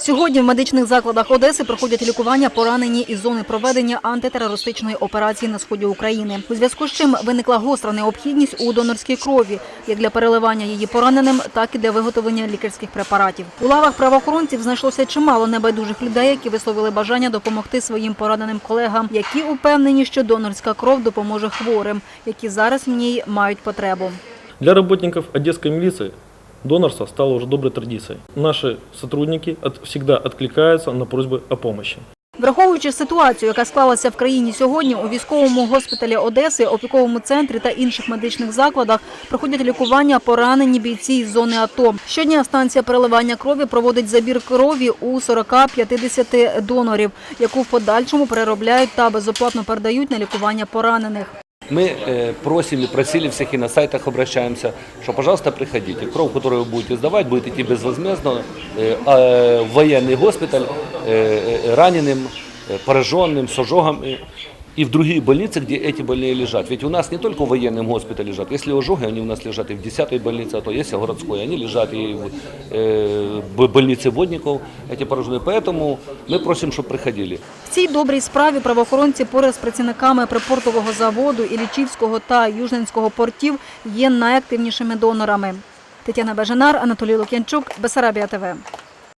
Сьогодні в медичних закладах Одеси проходять лікування поранені із зони проведення антитерористичної операції на сході України. У зв'язку з чим виникла гостра необхідність у донорській крові, як для переливання її пораненим, так і для виготовлення лікарських препаратів. У лавах правоохоронців знайшлося чимало небайдужих людей, які висловили бажання допомогти своїм пораненим колегам, які упевнені, що донорська кров допоможе хворим, які зараз в ній мають потребу. Для работников Одесской милиции донорство стало уже доброй традицией. Наши сотрудники от- всегда откликаются на просьбы о помощи. Враховуючи ситуацію, яка склалася в країні сьогодні, у військовому госпіталі Одеси, опіковому центрі та інших медичних закладах проходять лікування поранені бійці із зони АТО. Щодня станція переливання крові проводить забір крові у 40-50 донорів, яку в подальшому переробляють та безоплатно передають на лікування поранених. Мы э, просим и просили всех и на сайтах обращаемся, что, пожалуйста, приходите. Кровь, которую вы будете сдавать, будет идти безвозмездно э, а, в военный госпиталь э, э, раненым, э, пораженным, с ожогами и в другие больницы, где эти больные лежат. Ведь у нас не только в военном госпитале лежат. Если ожоги, они у нас лежат и в 10-й больнице, а то есть городской, они лежат и в э, б- больнице водников, эти пораженные. Поэтому мы просим, чтобы приходили. В цій добрій справі правоохоронці поряд з працівниками припортового заводу Іллічівського та Южненського портів є найактивнішими донорами. Тетяна Бажанар, Анатолій Лук'янчук, Бесарабія ТВ.